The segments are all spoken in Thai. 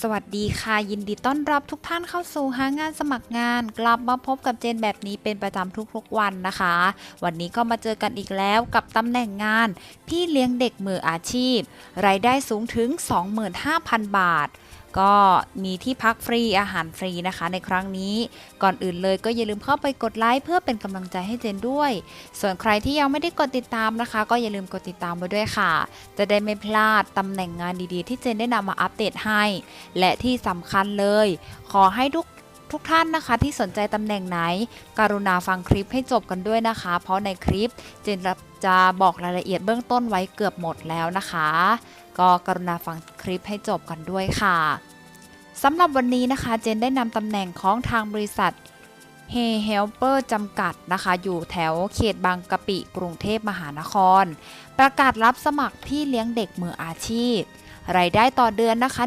สวัสดีค่ะ ยินดีต้อนรับทุกท่านเข้าสู่หางานสมัครงาน กลับมาพบกับเจนแบบนี้เป็นประจำทุกๆวันนะคะ วันนี้ก็มาเจอกันอีกแล้วกับตำแหน่งงาน พี่เลี้ยงเด็กมืออาชีพ รายได้สูงถึง 25,000 บาท ก็มีที่พักฟรีอาหารฟรีนะคะ ในครั้งนี้ก่อนอื่นเลยก็อย่าลืมเข้าไปกดไลค์เพื่อเป็นกำลังใจให้เจนด้วย ส่วนใครที่ยังไม่ได้กดติดตามนะคะ ก็อย่าลืมกดติดตามไว้ด้วยค่ะ จะได้ไม่พลาดตำแหน่งงานดีๆ ที่เจนได้นำมาอัปเดตให้ และที่สำคัญเลย ขอให้ทุกทุกท่านนะคะที่สนใจตำแหน่งไหน กรุณาฟังคลิปให้จบกันด้วยนะคะ เพราะในคลิปเจนจะบอกรายละเอียดเบื้องต้นไว้เกือบหมดแล้วนะคะ ก็กรุณาฟังคลิปให้จบกันด้วยค่ะ สำหรับวันนี้นะคะเจนได้นำตำแหน่งของทางบริษัทเฮเฮลเปอร์จำกัดนะคะ อยู่แถวเขตบางกะปิกรุงเทพมหานคร ประกาศรับสมัครพี่เลี้ยงเด็กมืออาชีพ รายได้ต่อเดือนนะคะ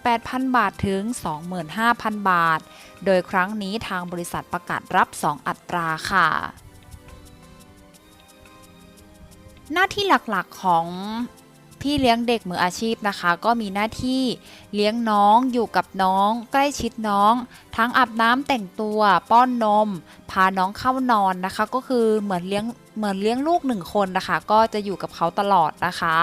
18,000 บาทถึง 25,000 บาท โดยครั้งนี้ทางบริษัทประกาศรับ 2 อัตราค่ะ หน้าที่หลักๆของ พี่เลี้ยงเด็กมืออาชีพนะคะ ก็มีหน้าที่เลี้ยงน้องอยู่กับน้อง ใกล้ชิดน้อง ทั้งอาบน้ำแต่งตัวป้อนนม พาน้องเข้านอนนะคะ ก็คือเหมือนเลี้ยงเหมือนเลี้ยงลูกหนึ่งคนนะคะ ก็จะอยู่กับเขาตลอดนะคะ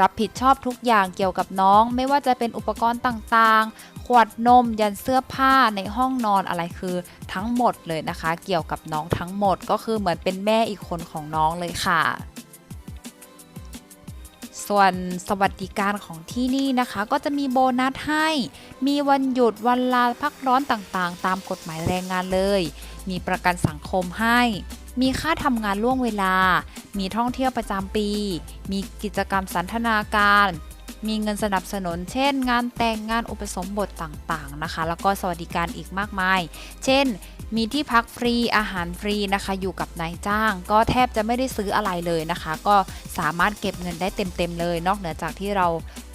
รับผิดชอบทุกอย่างเกี่ยวกับน้อง ไม่ว่าจะเป็นอุปกรณ์ต่างๆ ขวดนม ยันเสื้อผ้าในห้องนอนอะไรคือทั้งหมดเลยนะคะ เกี่ยวกับน้องทั้งหมดก็คือเหมือนเป็นแม่อีกคนของน้องเลยค่ะ ส่วนสวัสดิการของที่นี่นะคะ ก็จะมีโบนัสให้ มีวันหยุดวันลาพักร้อนต่างๆ ตามกฎหมายแรงงานเลย มีประกันสังคมให้ มีค่าทำงานล่วงเวลา มีท่องเที่ยวประจำปี มีกิจกรรมสันทนาการ มีเงินสนับสนุน เช่น งานแต่งงานอุปสมบทต่างๆนะคะ แล้วก็สวัสดิการอีกมากมาย เช่น มีที่พักฟรีอาหารฟรีนะคะ อยู่กับนายจ้าง ก็แทบจะไม่ได้ซื้ออะไรเลยนะคะ ก็สามารถเก็บเงินได้เต็มๆเลย นอกเหนือจากที่เรา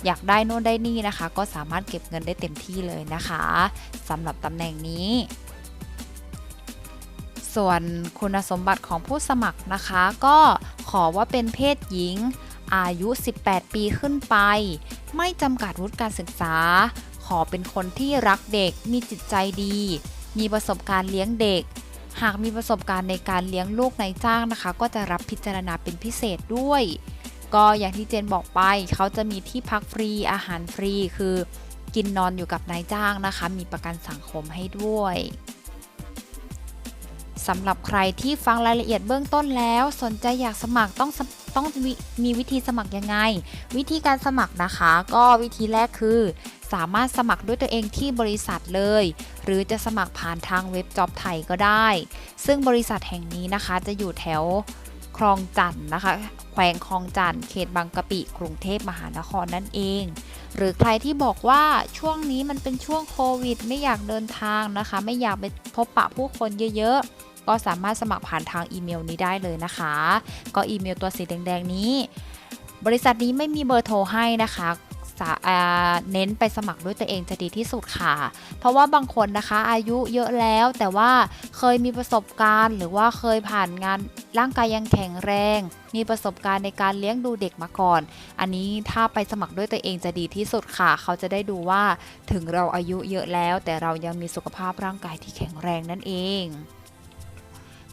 อยากได้โน่นได้นี่นะคะ ก็สามารถเก็บเงินได้เต็มที่เลยนะคะสำหรับตำแหน่งนี้ส่วนคุณสมบัติของผู้สมัครนะคะ ก็ขอว่าเป็นเพศหญิง อายุ 18 ปีขึ้นไป ไม่จำกัดวุฒิการศึกษา ขอเป็นคนที่รักเด็กมีจิตใจดี มีประสบการณ์เลี้ยงเด็ก หากมีประสบการณ์ในการเลี้ยงลูกในจ้างนะคะ ก็จะรับพิจารณาเป็นพิเศษด้วย ก็อย่างที่เจนบอกไป เขาจะมีที่พักฟรีอาหารฟรี คือ กินนอนอยู่กับนายจ้างนะคะ มีประกันสังคมให้ด้วยสำหรับใครที่ฟังรายละเอียดเบื้องต้นแล้ว สนใจอยากสมัครต้องส ต้องมีมีวิธีสมัครยังไง วิธีการสมัครนะคะ ก็วิธีแรกคือ สามารถสมัครด้วยตัวเองที่บริษัทเลย หรือจะสมัครผ่านทางเว็บจ็อบไทยก็ได้ ซึ่งบริษัทแห่งนี้นะคะ จะอยู่แถวคลองจันทน์นะคะ แขวงคลองจันทน์เขตบางกะปิกรุงเทพมหานครนั่นเอง หรือใครที่บอกว่าช่วงนี้มันเป็นช่วงโควิด ไม่อยากเดินทางนะคะ ไม่อยากไปพบปะผู้คนเยอะ ก็สามารถสมัครผ่านทางอีเมลนี้ได้เลยนะคะ ก็อีเมลตัวสีแดงๆนี้ บริษัทนี้ไม่มีเบอร์โทรให้นะคะเน้นไปสมัครด้วยตัวเองจะดีที่สุดค่ะ เพราะว่าบางคนนะคะอายุเยอะแล้วแต่ว่าเคยมีประสบการณ์ หรือว่าเคยผ่านงานร่างกายยังแข็งแรง มีประสบการณ์ในการเลี้ยงดูเด็กมาก่อน อันนี้ถ้าไปสมัครด้วยตัวเองจะดีที่สุดค่ะ เขาจะได้ดูว่าถึงเราอายุเยอะแล้ว แต่เรายังมีสุขภาพร่างกายที่แข็งแรงนั่นเอง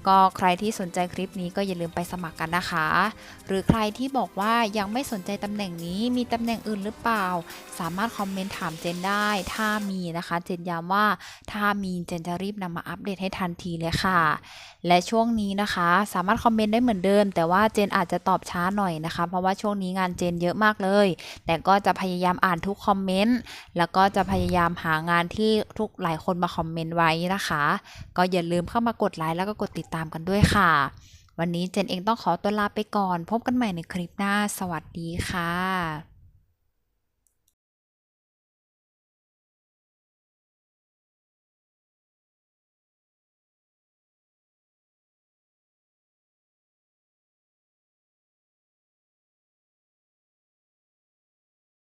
ก็ใครที่สนใจคลิปนี้ก็อย่าลืมไปสมัครกันนะคะ หรือใครที่บอกว่ายังไม่สนใจตำแหน่งนี้มีตำแหน่งอื่นหรือเปล่า สามารถคอมเมนต์ถามเจนได้ ถ้ามีนะคะ เจนย้ำว่าถ้ามีเจนจะรีบนำมาอัปเดตให้ทันทีเลยค่ะ และช่วงนี้นะคะ สามารถคอมเมนต์ได้เหมือนเดิม แต่ว่าเจนอาจจะตอบช้าหน่อยนะคะ เพราะว่าช่วงนี้งานเจนเยอะมากเลย แต่ก็จะพยายามอ่านทุกคอมเมนต์แล้วก็จะพยายามหางานที่ทุกหลายคนมาคอมเมนต์ไว้นะคะ ก็อย่าลืมเข้ามากดไลค์แล้วก็กดติดตามกันด้วยค่ะ วันนี้เจนเองต้องขอตัวลาไปก่อน พบกันใหม่ในคลิปหน้า สวัสดีค่ะ